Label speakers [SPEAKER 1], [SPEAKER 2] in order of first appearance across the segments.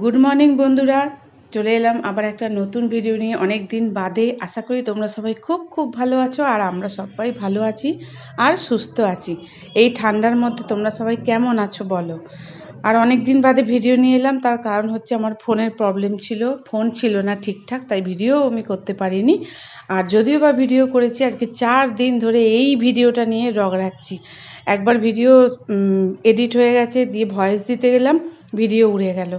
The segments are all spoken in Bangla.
[SPEAKER 1] গুড মর্নিং বন্ধুরা। চলে এলাম আবার একটা নতুন ভিডিও নিয়ে। অনেক দিন বাদে আশা করি তোমরা সবাই খুব খুব ভালো আছো আর আমরা সবাই ভালো আছি আর সুস্থ আছি। এই ঠান্ডার মধ্যে তোমরা সবাই কেমন আছো বলো? আর অনেক দিন বাদে ভিডিও নিয়ে এলাম। তার কারণ হচ্ছে আমার ফোনের প্রবলেম ছিল। ফোন ছিল না ঠিকঠাক, তাই ভিডিও আমি করতে পারিনি। আর যদিও বা ভিডিও করেছি, আজকে চার দিন ধরে এই ভিডিওটা নিয়ে রগড়াচ্ছি। একবার ভিডিও এডিট হয়ে গেছে, দিয়ে ভয়েস দিতে গেলাম ভিডিও উড়ে গেল।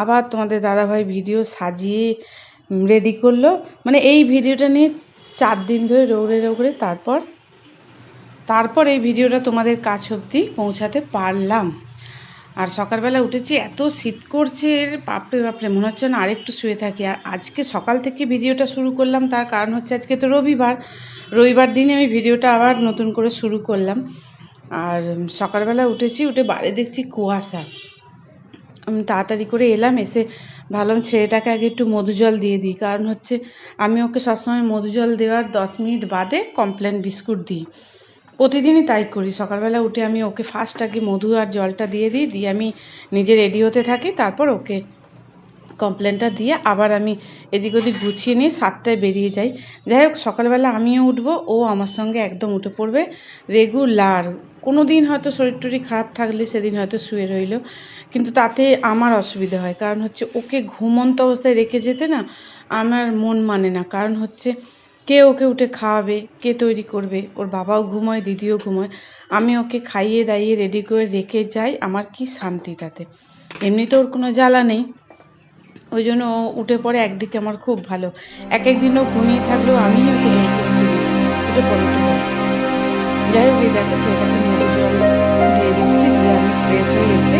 [SPEAKER 1] আবার তোমাদের দাদাভাই ভিডিও সাজিয়ে রেডি করল। মানে এই ভিডিওটা নিয়ে চার দিন ধরে রৌড়ে রৌড়ে তারপর তারপর এই ভিডিওটা তোমাদের কাছ অবধি পৌঁছাতে পারলাম। আর সকালবেলা উঠেছি, এত শীত করছে বাপরে বাপরে, মনে হচ্ছে না আরেকটু শুয়ে থাকি। আর আজকে সকাল থেকে ভিডিওটা শুরু করলাম, তার কারণ হচ্ছে আজকে তো রবিবার। রবিবার দিনে আমি ভিডিওটা আবার নতুন করে শুরু করলাম। আর সকালবেলা উঠেছি, উঠে বাইরে দেখছি কুয়াশা। আমি তাড়াতাড়ি করে এলাম, এসে ভাবলাম ছেলেটাকে আগে একটু মধু জল দিয়ে দিই। কারণ হচ্ছে আমি ওকে সবসময় মধু জল দেওয়ার দশ মিনিট বাদে কমপ্লেন বিস্কুট দিই। প্রতিদিনই তাই করি। সকালবেলা উঠে আমি ওকে ফার্স্ট আগে মধু আর জলটা দিয়ে দিই, দিয়ে আমি নিজে রেডি হতে থাকি, তারপর ওকে কমপ্লেনটা দিয়ে আবার আমি এদিক ওদিক গুছিয়ে নিয়ে সাতটায় বেরিয়ে যাই। যাই হোক, সকালবেলা আমিও উঠবো, ও আমার সঙ্গে একদম উঠে পড়বে। রেগুলার কোনো দিন হয়তো শরীর টরীর খারাপ থাকলে সেদিন হয়তো শুয়ে রইল। কিন্তু তাতে আমার অসুবিধা হয়, কারণ হচ্ছে ওকে ঘুমন্ত অবস্থায় রেখে যেতে না আমার মন মানে না। কারণ হচ্ছে কে ওকে উঠে খাওয়াবে, কে তৈরি করবে, ওর বাবাও ঘুমোয়, দিদিও ঘুমোয়। আমি ওকে খাইয়ে দাইয়ে রেডি করে রেখে যাই, আমার কি শান্তি তাতে। এমনিতে ওর কোনো জ্বালা নেই। ওই জন্য উঠে পড়ে একদিকে আমার খুব ভালো। এক একদিনও ঘুমিয়ে থাকলেও আমি উঠে পড়ে উঠে যাই হোক, এই দেখো সেটাকে মুড়ি জল দিয়ে দিচ্ছি, দিয়ে আমি ফ্রেশ হয়ে এসে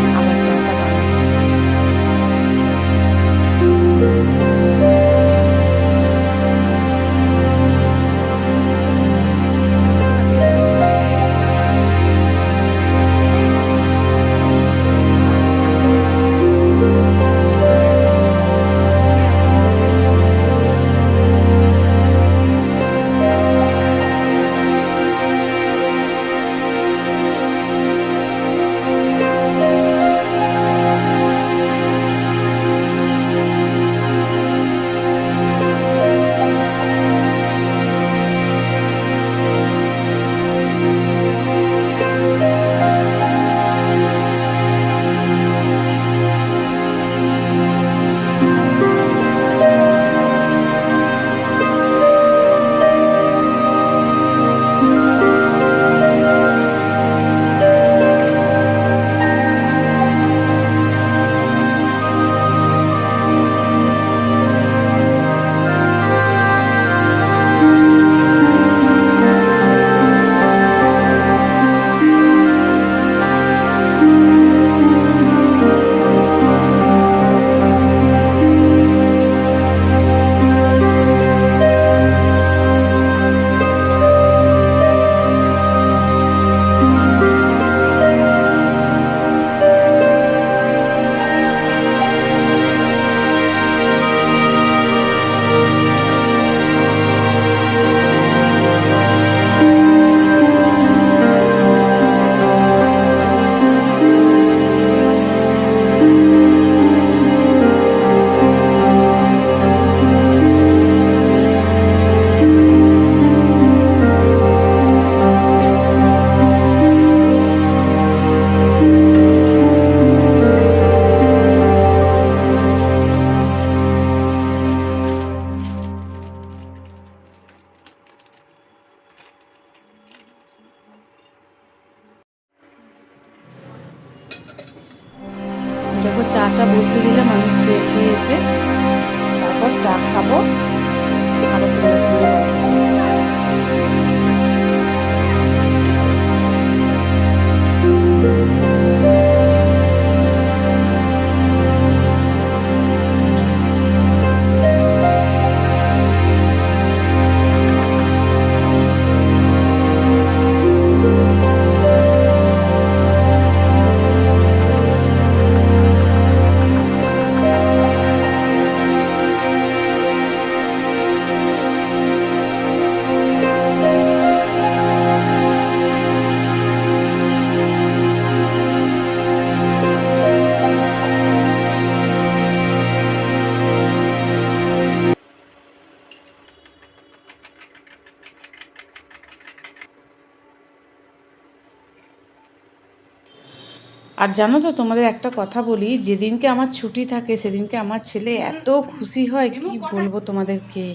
[SPEAKER 1] আর জানো তো, তোমাদের একটা কথা বলি, যেদিনকে আমার ছুটি থাকে, সেদিনকে আমার ছেলে এত খুশি হয়, কি বলব তোমাদেরকে?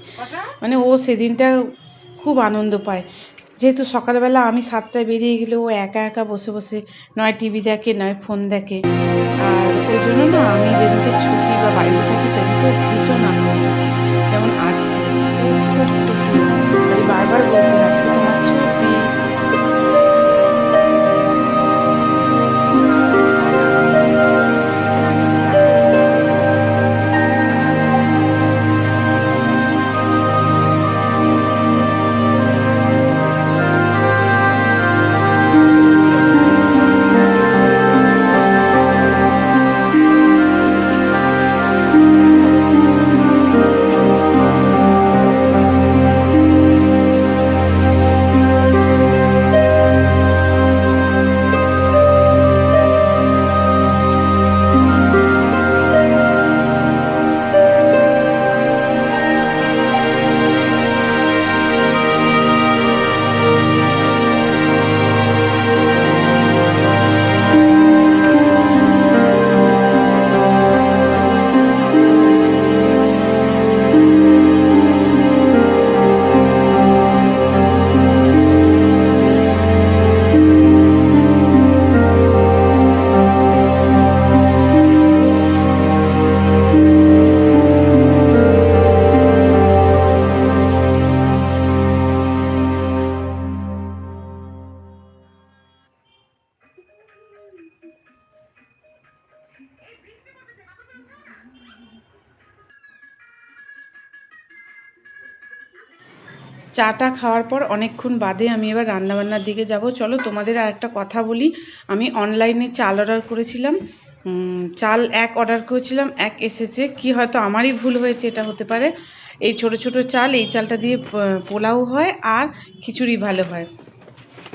[SPEAKER 1] মানে ও সেদিনটা খুব আনন্দ পায়। যেহেতু সকালবেলা আমি সাতটায় বেরিয়ে গেলে ও একা একা বসে বসে নয় টিভি দেখে, নয় ফোন দেখে। আর ওই জন্য না, আমি যেদিনকে ছুটি বা বাড়িতে থাকি, সেদিনকে ভীষণ আনন্দ। যেমন আজকে, খুব খুশি। মানে বারবার বলছে চাটা খাওয়ার পর অনেকক্ষণ বাদে আমি এবার রান্নাবান্নার দিকে যাব। চলো তোমাদের আর একটা কথা বলি। আমি অনলাইনে চাল অর্ডার করেছিলাম। চাল এক অর্ডার করেছিলাম, এক এসেছে। কি হয়তো আমারই ভুল হয়েছে, এটা হতে পারে। এই ছোট ছোট চাল, এই চালটা দিয়ে পোলাও হয় আর খিচুড়ি ভালো হয়।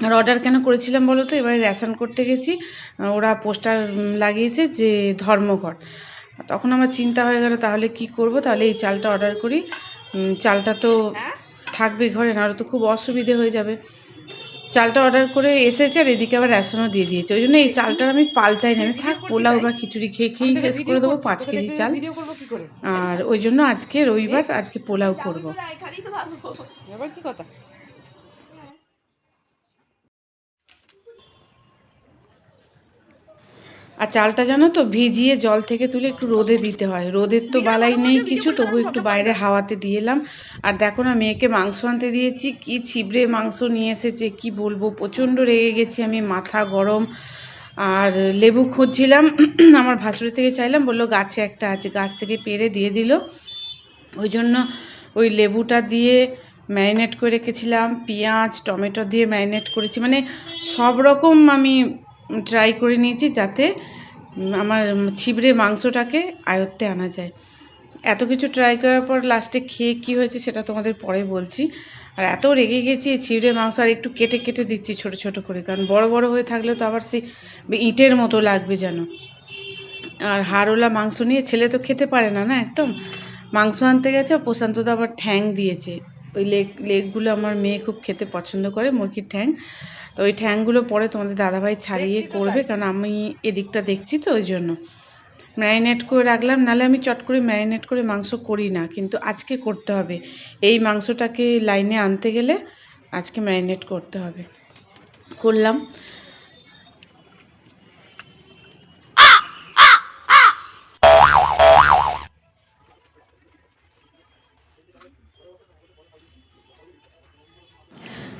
[SPEAKER 1] আর অর্ডার কেন করেছিলাম বলো তো? এবারে রেশন করতে গেছি। ওরা পোস্টার লাগিয়েছে যে ধর্মঘট। তখন আমার চিন্তা হয়ে গেল, তাহলে কি করব? তাহলে এই চালটা অর্ডার করি। চালটা তো থাকবে ঘরে নাহলে তো খুব অসুবিধে হয়ে যাবে। চালটা অর্ডার করে এসেছে আর এদিকে আবার রেশনও দিয়ে দিয়েছে। ওই জন্য এই চালটার আমি পাল্টাই না। আমি থাক পোলাও বা খিচুড়ি খেয়ে খেয়েই শেষ করে দেবো পাঁচ কেজি চাল। আর ওই জন্য আজকে রবিবার আজকে পোলাও করব।
[SPEAKER 2] কি কথা?
[SPEAKER 1] আর চালটা জানো তো ভিজিয়ে জল থেকে তুলে একটু রোদে দিতে হয়। রোদের তো বালাই নেই কিছু তবু একটু বাইরে হাওয়াতে দিয়ে এলাম। আর দেখো না মেয়েকে মাংস আনতে দিয়েছি। কি ছিবড়ে মাংস নিয়ে এসেছে কি বলব? প্রচণ্ড রেগে গেছি আমি মাথা গরম। আর লেবু খুঁজছিলাম আমার ভাসুরি থেকে চাইলাম বলল গাছে একটা আছে গাছ থেকে পেরে দিয়ে দিল। ওই জন্য ওই লেবুটা দিয়ে ম্যারিনেট করে রেখেছিলাম পেঁয়াজ টমেটো দিয়ে ম্যারিনেট করেছি। মানে সব রকম আমি ট্রাই করে নিয়েছি যাতে আমার ছিবড়ে মাংসটাকে আয়ত্তে আনা যায়। এত কিছু ট্রাই করার পর লাস্টে খেয়ে কী হয়েছে সেটা তোমাদের পরে বলছি। আর এত রেগে গেছি ছিবড়ে মাংস আর একটু কেটে কেটে দিচ্ছি ছোট ছোট করে, কারণ বড় বড় হয়ে থাকলে তো আবার সেই ইটের মতো লাগবে যেন। আর হাড়ওয়ালা মাংস নিয়ে ছেলে তো খেতে পারে না না একদম? মাংস আনতে গেছে প্রশান্ত তো আবার ঠ্যাং দিয়েছে। ওই লেগ লেগগুলো আমার মেয়ে খুব খেতে পছন্দ করে, মুরগির ঠ্যাং। তো ওই ঠ্যাংগুলো পরে তোমাদের দাদাভাই ছাড়িয়ে করবে কারণ আমি এদিকটা দেখছি তো ওই জন্য। ম্যারিনেট করে রাখলাম নালে আমি চট করে ম্যারিনেট করে মাংস করি না কিন্তু আজকে করতে হবে। এই মাংসটাকে লাইনে আনতে গেলে আজকে ম্যারিনেট করতে হবে। করলাম।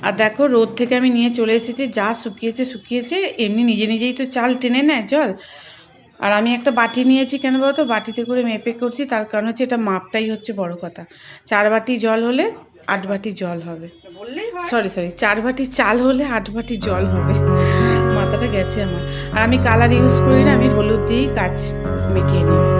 [SPEAKER 1] আর দেখো রোদ থেকে আমি নিয়ে চলে এসেছি যা শুকিয়েছে শুকিয়েছে এমনি নিজে নিজেই তো চাল টেনে নেয় জল। আর আমি একটা বাটি নিয়েছি কেন বলতো বাটিতে করে মেপে করছি তার কারণ হচ্ছে এটা মাপটাই হচ্ছে বড় কথা। চার বাটি জল হলে আট বাটি জল হবে। সরি সরি চার বাটি চাল হলে আট বাটি জল হবে। মাথাটা গেছে আমার। আর আমি কালার ইউজ করি না আমি হলুদ দিয়েই কাজ মিটিয়ে নিই।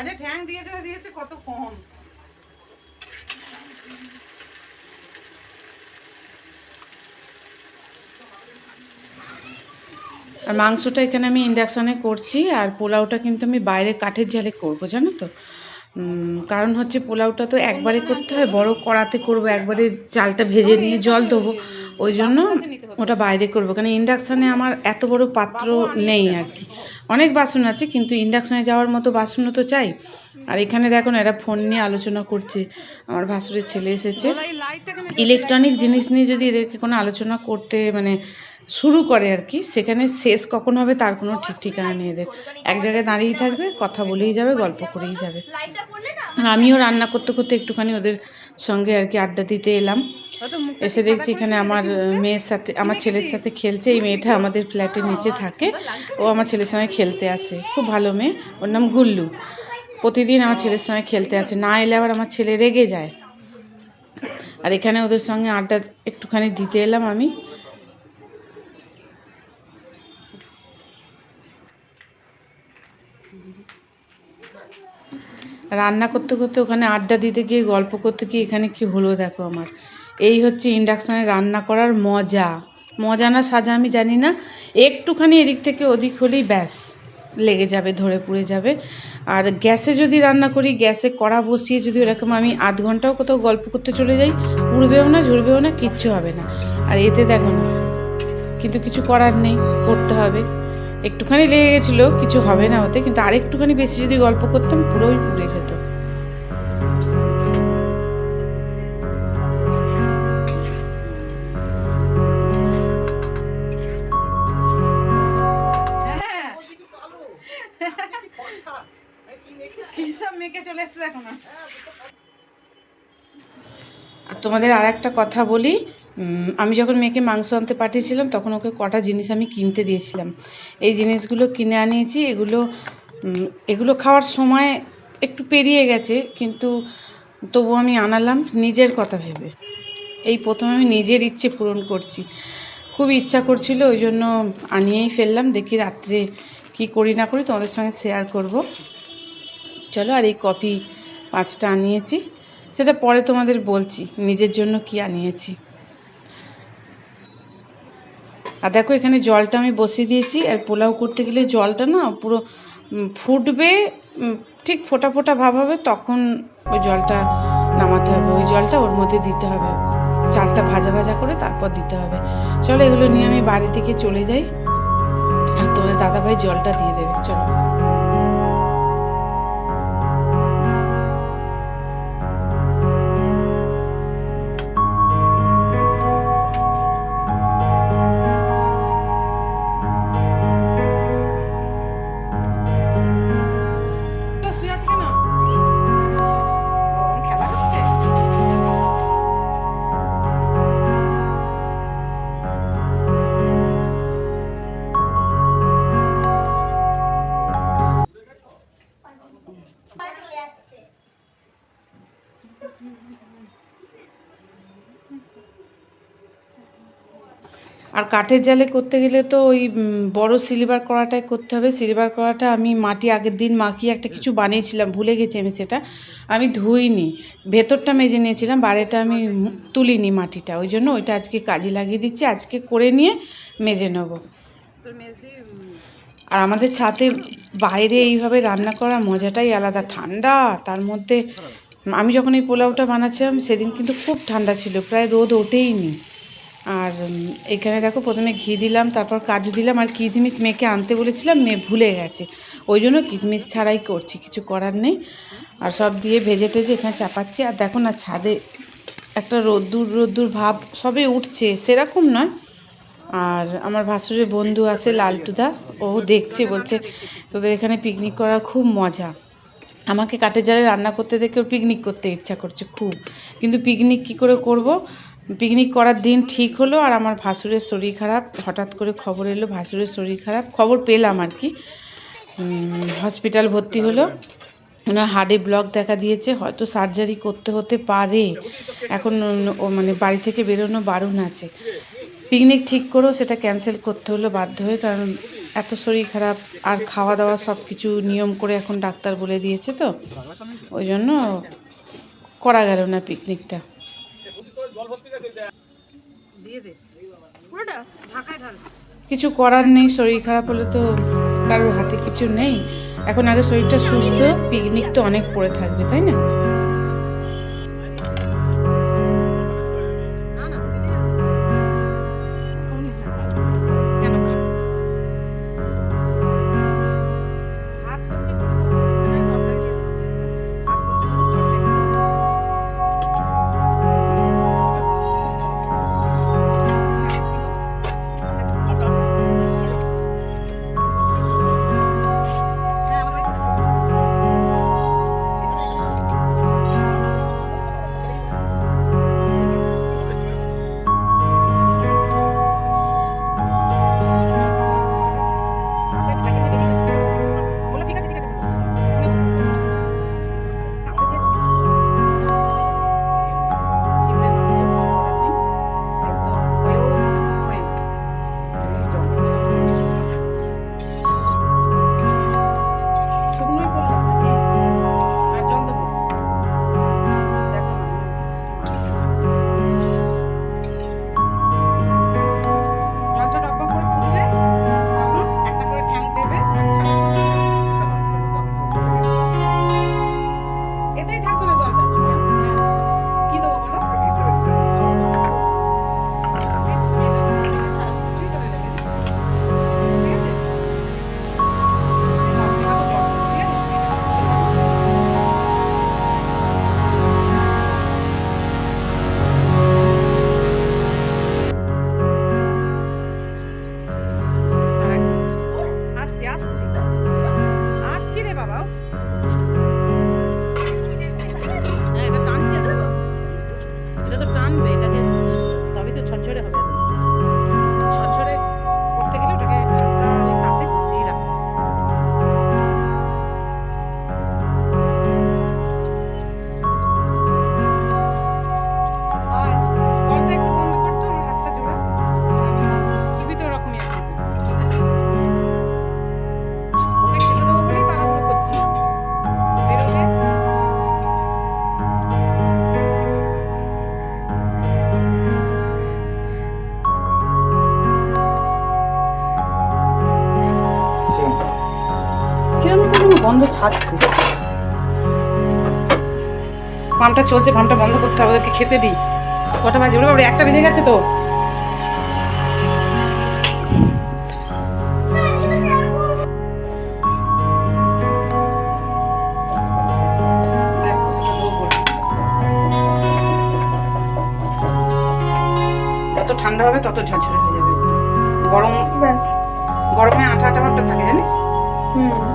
[SPEAKER 2] আচ্ছা ঠ্যাং দিয়েছে দিয়েছে কত কম?
[SPEAKER 1] আর মাংসটা এখানে আমি ইন্ডাকশানে করছি আর পোলাওটা কিন্তু আমি বাইরে কাঠের জালে করব জানো তো? কারণ হচ্ছে পোলাওটা তো একবারে করতে হয় বড় কড়াতে করব একবারে চালটা ভেজে নিয়ে জল দেবো ওই জন্য ওটা বাইরে করব। কারণ ইন্ডাকশানে আমার এত বড় পাত্র নেই আর কি অনেক বাসন আছে কিন্তু ইন্ডাকশানে যাওয়ার মতো বাসনও তো চাই। আর এখানে দেখো না এরা ফোন নিয়ে আলোচনা করছে। আমার ভাসুরের ছেলে এসেছে। ইলেকট্রনিক জিনিস নিয়ে যদি এদেরকে কোনো আলোচনা করতে মানে শুরু করে আর কি সেখানে শেষ কখন হবে তার কোনো ঠিক ঠিকানা নেই এদের। এক জায়গায় দাঁড়িয়েই থাকবে কথা বলেই যাবে গল্প করেই যাবে। আর আমিও রান্না করতে করতে একটুখানি ওদের সঙ্গে আর কি আড্ডা দিতে এলাম। এসে দেখছি এখানে আমার মেয়ের সাথে আমার ছেলের সাথে খেলছে। এই মেয়েটা আমাদের ফ্ল্যাটের নিচে থাকে। ও আমার ছেলের সঙ্গে খেলতে আসে। খুব ভালো মেয়ে। ওর নাম গুল্লু। প্রতিদিন আমার ছেলের সঙ্গে খেলতে আসে। না এলে আবার আমার ছেলে রেগে যায়। আর এখানে ওদের সঙ্গে আড্ডা একটুখানি দিতে এলাম আমি। রান্না করতে করতে ওখানে আড্ডা দিতে গিয়ে গল্প করতে গিয়ে এখানে কি হলো দেখো আমার। এই হচ্ছে ইন্ডাকশানে রান্না করার মজা। মজা না সাজা আমি জানি না। একটুখানি এদিক থেকে ওদিক হলেই ব্যাস, লেগে যাবে, ধরে পুড়ে যাবে। আর গ্যাসে যদি রান্না করি, গ্যাসে কড়া বসিয়ে যদি ওরকম আমি আধ ঘন্টাও কোথাও গল্প করতে চলে যাই, উড়বেও না, ঝরবেও না, কিচ্ছু হবে না। আর এতে দেখো না কিন্তু কিছু করার নেই, করতে হবে। একটুখানি লেগে গেছিল, কিছু হবে না ওতে, কিন্তু আরেকটুখানি বেশি যদি গল্প করতাম, পুরোই পুড়ে যেত। তোমাদের আর একটা কথা বলি। আমি যখন মেয়েকে মাংস আনতে পাঠিয়েছিলাম, তখন ওকে কটা জিনিস আমি কিনতে দিয়েছিলাম। এই জিনিসগুলো কিনে আনিয়েছি, এগুলো এগুলো খাওয়ার সময় একটু পেরিয়ে গেছে, কিন্তু তবু আমি আনালাম নিজের কথা ভেবে। এই প্রথমে আমি নিজের ইচ্ছে পূরণ করছি। খুব ইচ্ছা করছিল, ওই জন্য আনিয়েই ফেললাম। দেখি রাত্রে কি করি না করি তোমাদের সঙ্গে শেয়ার করব। চলো আর এই কফি পাঁচটা আনিয়েছি। সেটা পরে তোমাদের বলছি, নিজের জন্য কি আনিয়েছি। আর দেখো এখানে জলটা আমি বসিয়ে দিয়েছি, আর পোলাও করতে গেলে জলটা না পুরো ফুটবে ঠিক ফোটা ফোটা ভাব হবে, তখন ওই জলটা নামাতে হবে। ওই জলটা ওর মধ্যে দিতে হবে। চালটা ভাজা ভাজা করে তারপর দিতে হবে। চলো এগুলো নিয়ে আমি বাড়ি থেকে চলে যাই, আর তোমাদের দাদাভাই জলটা দিয়ে দেবে। চলো। আর কাঠের জালে করতে গেলে তো ওই বড় সিলভার কড়াটায় করতে হবে। সিলভার কড়াটা আমি মাটি আগের দিন মাখিয়ে একটা কিছু বানিয়েছিলাম, ভুলে গেছি আমি সেটা। আমি ধুইনি। ভেতরটা মেজে নিয়েছিলাম বাইরেটা আমি তুলিনি মাটিটা। ওই জন্য ওইটা আজকে কাজে লাগিয়ে দিচ্ছি। আজকে করে নিয়ে মেজে নেব। আর আমাদের ছাদে বাইরে এইভাবে রান্না করার মজাটাই আলাদা। ঠান্ডা, তার মধ্যে আমি যখন এই পোলাওটা বানাচ্ছিলাম, সেদিন কিন্তু খুব ঠান্ডা ছিল। প্রায় রোদ ওঠেইনি। আর এখানে দেখো প্রথমে ঘি দিলাম, তারপর কাজু দিলাম, আর কিচমিচ মেয়েকে আনতে বলেছিলাম, মেয়ে ভুলে গেছে। ওই জন্য কিচমিচ ছাড়াই করছি, কিছু করার নেই। আর সব দিয়ে ভেজে টেজে এখানে চাপাচ্ছি। আর দেখো না, ছাদে একটা রোদ্দুর রোদ্দুর ভাব, সবে উঠছে, সেরকম নয়। আর আমার ভাসুরের বন্ধু আছে, লালটুদা, ও দেখছে, বলছে, তোদের এখানে পিকনিক করা খুব মজা। আমাকে কাঠের জালে রান্না করতে দেখে ওর পিকনিক করতে ইচ্ছা করছে খুব। কিন্তু পিকনিক কি করে করব? পিকনিক করার দিন ঠিক হলো আর আমার ভাসুরের শরীর খারাপ। হঠাৎ করে খবর এলো, ভাসুরের শরীর খারাপ। খবর পেলাম আর কি। হসপিটাল ভর্তি হলো। ওনার হার্টে ব্লক দেখা দিয়েছে। হয়তো সার্জারি করতে হতে পারে। এখন, ও মানে বাড়ি থেকে বেরোনো বারণ আছে। পিকনিক ঠিক করেও সেটা ক্যান্সেল করতে হলো বাধ্য হয়ে। কারণ এত শরীর খারাপ। আর খাওয়া দাওয়া সব কিছু নিয়ম করে এখন ডাক্তার বলে দিয়েছে তো। ওই জন্য করা গেল না পিকনিকটা কিছু করার নেই শরীর খারাপ হলে তো কারোর হাতে কিছু নেই। এখন আগে শরীরটা সুস্থ পিকনিক তো অনেক পড়ে থাকবে তাই না
[SPEAKER 2] না? গন্ধ ছাড়ছে। পাম্পটা চলছে পাম্পটা বন্ধ করতে হবে ওদেরকে খেতে দিই। কটা বাজে? ওরে বাবারে, একটা বেজে গেছে তো। যত ঠান্ডা হবে তত ঝরঝরে হয়ে যাবে। গরম গরমে আঠা আঠা ভাবটা থাকে জানিস?
[SPEAKER 3] হুম।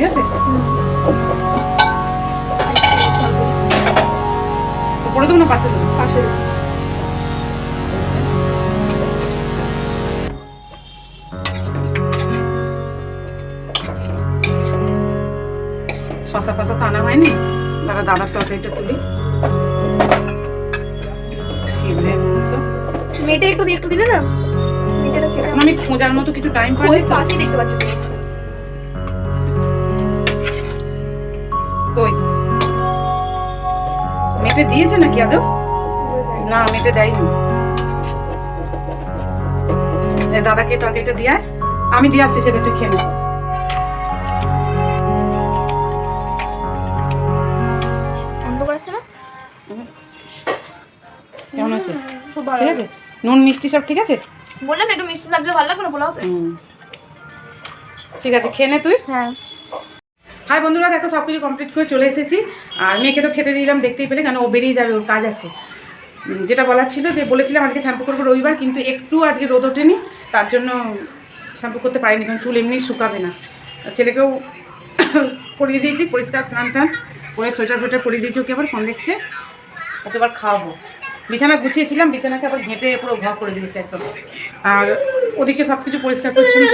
[SPEAKER 2] ঠিক আছে? উপরে দেবো না পাশে দেবো?
[SPEAKER 3] পাশে
[SPEAKER 2] শশা ফসা তো আনা হয়নি? দাদা দাদার তরকারিটা তুলি। শিবলের মাংস
[SPEAKER 3] মেয়েটা একটু একটু দিলে না?
[SPEAKER 2] আমি খোঁজার মতো কিছু টাইম পাই
[SPEAKER 3] ওই পাশেই দেখতে পাচ্ছি
[SPEAKER 2] মেটে দিয়েছে নাকি আদৌ? না মেটে দেয়নি। এ দাদাকে তরকারিটা দিয়ে। আমি দিয়ে আসছি সেটা তুই খেয়ে নে।
[SPEAKER 3] অন্ধকার আসছে না?
[SPEAKER 2] কেমন আছে? ঠিক আছে? নুন মিষ্টি সব ঠিক আছে?
[SPEAKER 3] বললাম একটু মিষ্টি লাগলে ভালো লাগবে না বলাও তো।
[SPEAKER 2] ঠিক আছে খেয়ে নে তুই।
[SPEAKER 3] হ্যাঁ।
[SPEAKER 2] হাই বন্ধুরা, দেখো সব কিছু কমপ্লিট করে চলে এসেছি। আর মেয়েকে তো খেতে দিলাম, দেখতেই পেলে কেন ও বেরিয়ে যাবে, ওর কাজ আছে। যেটা বলার ছিল যে বলেছিলাম আজকে শ্যাম্পু করব রবিবার, কিন্তু একটু আজকে রোদ ওঠেনি, তার জন্য শ্যাম্পু করতে পারিনি, কারণ চুল এমনি শুকাবে না। ছেলেকেও পরিয়ে দিয়েছি, পরিষ্কার স্নান টান করে সোয়েটার ফোয়েটার পরিয়ে দিয়েছি, ওকে আবার ফোন দেখছে। আবার খাওয়াবো। বিছানা গুছিয়েছিলাম, বিছানাকে আবার ঘেঁটে পুরো ঘর করে দিয়েছে একদম। আর ওদিকে সব কিছু পরিষ্কার পরিচ্ছন্ন।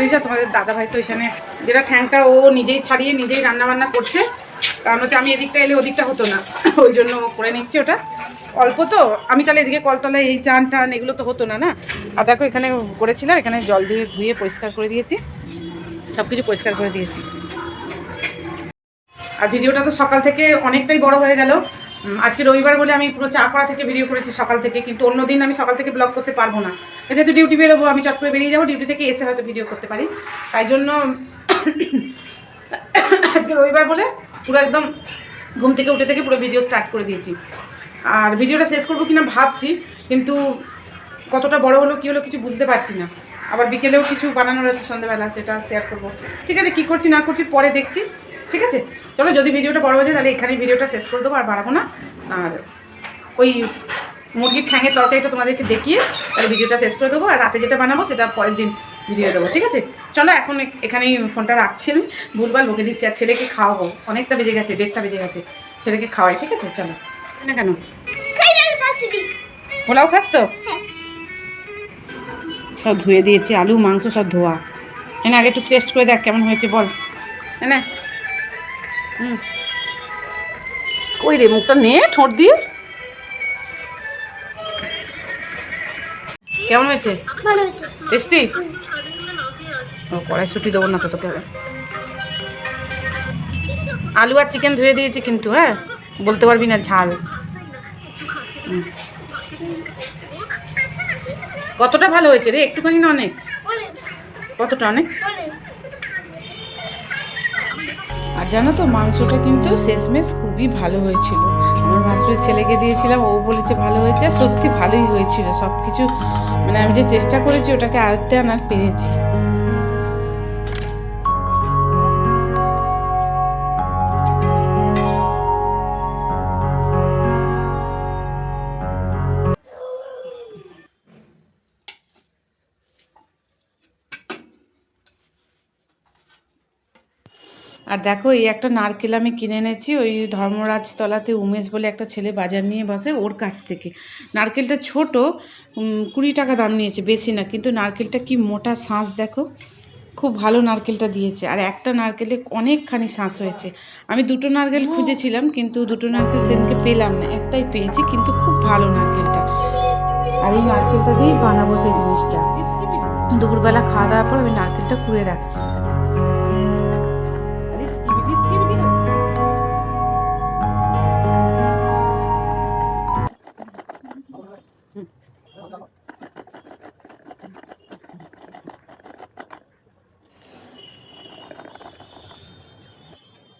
[SPEAKER 2] দিয়েছে, আর তোমাদের দাদাভাই তো এখানে যেটা ঠ্যাংটা ও নিজেই ছাড়িয়ে নিজেই রান্না বান্না করছে। কারণ হচ্ছে আমি এদিকটা এলে ওদিকটা হতো না, ওই জন্য ও করে নিচ্ছে ওটা। অল্প তো, আমি তাহলে এদিকে কলতলায় এই চান টান এগুলো তো হতো না না? আর দেখো এখানে করেছিলাম, এখানে জল দিয়ে ধুয়ে পরিষ্কার করে দিয়েছি। সব কিছু পরিষ্কার করে দিয়েছি। আর ভিডিওটা তো সকাল থেকে অনেকটাই বড় হয়ে গেল। আজকে রবিবার বলে আমি পুরো চা করা থেকে ভিডিও করেছি সকাল থেকে, কিন্তু অন্য দিন আমি সকাল থেকে ব্লগ করতে পারব না। যেহেতু ডিউটি বেরোবো, আমি চট করে বেরিয়ে যাব ডিউটি থেকে এসে হয়তো ভিডিও করতে পারি। তাই জন্য আজকে রবিবার বলে পুরো একদম ঘুম থেকে উঠে থেকে পুরো ভিডিও স্টার্ট করে দিয়েছি। আর ভিডিওটা শেষ করব কিনা ভাবছি, কিন্তু কতটা বড় হলো, কী হলো কিছু বুঝতে পারছি না। আবার বিকেলেও কিছু বানানোর আছে সন্ধ্যেবেলা, সেটা শেয়ার করব। ঠিক আছে, কী করছি, না করছি, পরে দেখছি। ঠিক আছে? চলো যদি ভিডিওটা বড় হয়ে যায় তাহলে এখানেই ভিডিওটা শেষ করে দেবো আর বাড়াবো না। আর ওই মুরগির ঠ্যাঙের তরকারিটা তোমাদেরকে দেখিয়ে তাহলে ভিডিওটা শেষ করে দেবো আর রাতে যেটা বানাবো সেটা পরের দিন ভিডিও দেবো ঠিক আছে? চলো এখন এখানেই ফোনটা রাখছি আমি। ভুলভাল বকে দিচ্ছি আর ছেলেকে খাওয়াবো। অনেকটা বেজে গেছে ডেটটা বেজে গেছে। ছেলেকে খাওয়াই ঠিক আছে? চলো। না কেন? পোলাও খাস তো? সব ধুয়ে দিয়েছি আলু মাংস সব ধোয়া। এনে আগে একটু টেস্ট করে দেখ কেমন হয়েছে বল। এনে। হুম। কই রে মুখটা নে ঠোঁট দিয়ে। কেমন হয়েছে? টেস্টি? ও কড়াইশুটি দেবো না তো তোকে আলু আর চিকেন ধুয়ে দিয়েছি কিন্তু হ্যাঁ? বলতে পারবি না ঝাল। কতটা ভালো হয়েছে রে? একটুখানি না অনেক। কতটা অনেক?
[SPEAKER 1] আর জানো তো, মাংসটা কিন্তু শেষমেশ খুবই ভালো হয়েছিল। আমার ভাসুরের ছেলেকে দিয়েছিলাম, ও বলেছে ভালো হয়েছে, সত্যি ভালোই হয়েছিল। সব কিছু মানে আমি যে চেষ্টা করেছি, ওটাকে আয়ত্তে আনার পেরেছি। আর দেখো এই একটা নারকেল আমি কিনে এনেছি ওই ধর্মরাজ তলাতে উমেশ বলে একটা ছেলে বাজার নিয়ে বসে ওর কাছ থেকে। নারকেলটা ছোট কুড়ি টাকা দাম নিয়েছে বেশি না কিন্তু নারকেলটা কি মোটা শাঁস দেখো? খুব ভালো নারকেলটা দিয়েছে আর একটা নারকেলে অনেকখানি শাঁস হয়েছে। আমি দুটো নারকেল খুঁজেছিলাম কিন্তু দুটো নারকেল সেদিনকে পেলাম না একটাই পেয়েছি কিন্তু খুব ভালো নারকেলটা। আর এই নারকেলটা দিয়েই বানাবো সেই জিনিসটা। দুপুরবেলা খাওয়া দাওয়ার পর আমি নারকেলটা কুড়ে রাখছি।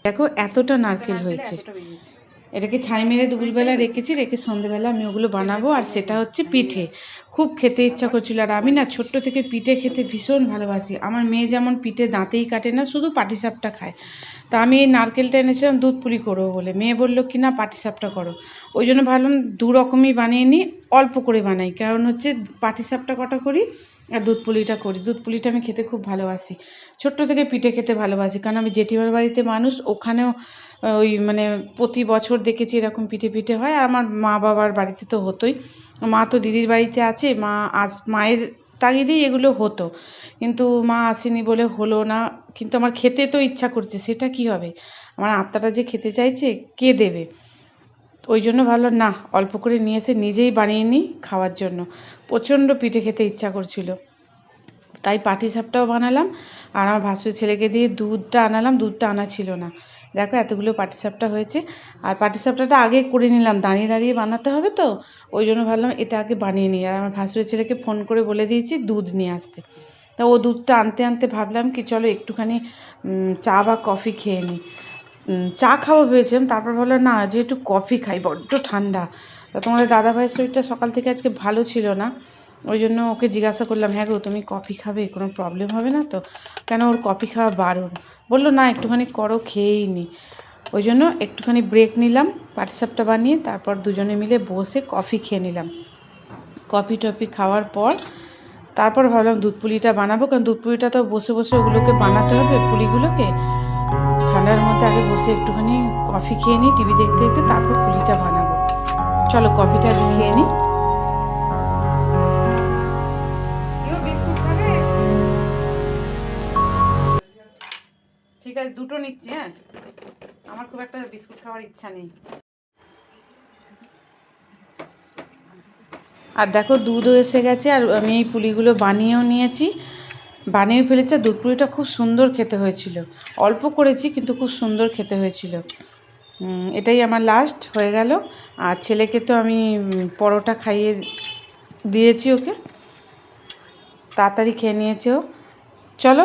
[SPEAKER 1] দেখো এতটা নারকেল হয়েছে। এটাকে ছাই মেরে দুপুরবেলা রেখেছি রেখে সন্ধেবেলা আমি ওগুলো বানাবো আর সেটা হচ্ছে পিঠে। খুব খেতে ইচ্ছা করছিল। আর আমি না ছোট্ট থেকে পিঠে খেতে ভীষণ ভালোবাসি। আমার মেয়ে যেমন পিঠে দাঁতেই কাটে না, শুধু পাটিসাপটা খায়। তা আমি এই নারকেলটা এনেছিলাম দুধ পুলি করব বলে। মেয়ে বলল, কি না পাটিসাপটা করো? ওই জন্য ভাবলাম দু রকমই বানিয়ে নিই, অল্প করে বানাই। কারণ হচ্ছে পাটিসাপটা কটা করি আর দুধ পুলিটা করি। দুধ পুলিটা আমি খেতে খুব ভালোবাসি। ছোট্ট থেকে পিঠে খেতে ভালোবাসি। কারণ আমি জেঠিমার বাড়িতে মানুষ, ওখানেও ওই মানে প্রতি বছর দেখেছি এরকম পিঠে পিঠে হয়। আর আমার মা বাবার বাড়িতে তো হতোই। মা তো দিদির বাড়িতে আছে, মা আজ মায়ের তাগিদেই এগুলো হতো। কিন্তু মা আসেনি বলে হলো না, কিন্তু আমার খেতে তো ইচ্ছা করছে, সেটা কি হবে? আমার আত্মাটা যে খেতে চাইছে, কে দেবে? ওই জন্য ভাবলাম, না, অল্প করে নিয়ে এসে নিজেই বানিয়ে নিই খাওয়ার জন্য। প্রচণ্ড পিঠে খেতে ইচ্ছা করছিল। তাই পাটি সাপটাও বানালাম, আর আমার ভাসুর ছেলেকে দিয়ে দুধটা আনালাম, দুধটা আনা ছিল না। দেখো এতগুলো পাটিসাপটা হয়েছে। আর পাটিসাপটাটা আগে করে নিলাম, দাঁড়িয়ে দাঁড়িয়ে বানাতে হবে তো। ওই জন্য ভাবলাম এটা আগে বানিয়ে নিই। আর আমার ভাসুরের ছেলেকে ফোন করে বলে দিয়েছি দুধ নিয়ে আসতে। তা ও দুধটা আনতে আনতে ভাবলাম কি চলো একটুখানি চা বা কফি খেয়ে নিই। চা খাব ভেবেছিলাম, তারপর ভাবলাম না যে একটু কফি খাই, বড্ড ঠান্ডা। তা তোমাদের দাদাভাইয়ের শরীরটা সকাল থেকে আজকে ভালো ছিল না। ওই জন্য ওকে জিজ্ঞাসা করলাম হ্যাঁ গো, তুমি কফি খাবে? কোনো প্রবলেম হবে না তো? কেন ওর কফি খাওয়া বারণ। বলল, না, একটুখানি করো, খেয়েই নি। ওই জন্য একটুখানি ব্রেক নিলাম পাটিসাপটা বানিয়ে তারপর দুজনে মিলে বসে কফি খেয়ে নিলাম। কফি টফি খাওয়ার পর তারপর ভাবলাম দুধ পুলিটা বানাবো, কারণ দুধ পুলিটা তো বসে বসে ওগুলোকে বানাতে হবে, পুলিগুলোকে। ঠান্ডার মধ্যে আগে বসে একটুখানি কফি খেয়ে নিই, টিভি দেখতে দেখতে তারপর পুলিটা বানাবো। চলো কফিটা খেয়ে নিই।
[SPEAKER 2] আছে দুটো নিচ্ছি হ্যাঁ? আমার খুব একটা বিস্কুট খাওয়ার ইচ্ছা নেই।
[SPEAKER 1] আর দেখো দুধও এসে গেছে, আর আমি এই পুলিগুলো বানিয়েও নিয়েছি। বানিয়ে ফেলেছি দুধ পুলিটা খুব সুন্দর খেতে হয়েছিল। অল্প করেছি, কিন্তু খুব সুন্দর খেতে হয়েছিল। এটাই আমার লাস্ট হয়ে গেল। আর ছেলেকে তো আমি পরোটা খাইয়ে দিয়েছি ওকে। তাড়াতাড়ি খেয়ে নিয়েছে ও। চলো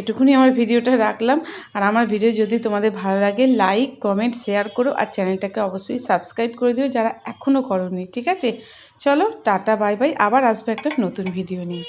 [SPEAKER 1] এটুকুনি আমার ভিডিওটা রাখলাম। আর আমার ভিডিও যদি তোমাদের ভালো লাগে লাইক কমেন্ট শেয়ার করো। আর চ্যানেলটাকে অবশ্যই সাবস্ক্রাইব করে দিও যারা এখনও করোনি, ঠিক আছে? চলো, টাটা বাই বাই আবার আসবে একটা নতুন ভিডিও নিয়ে।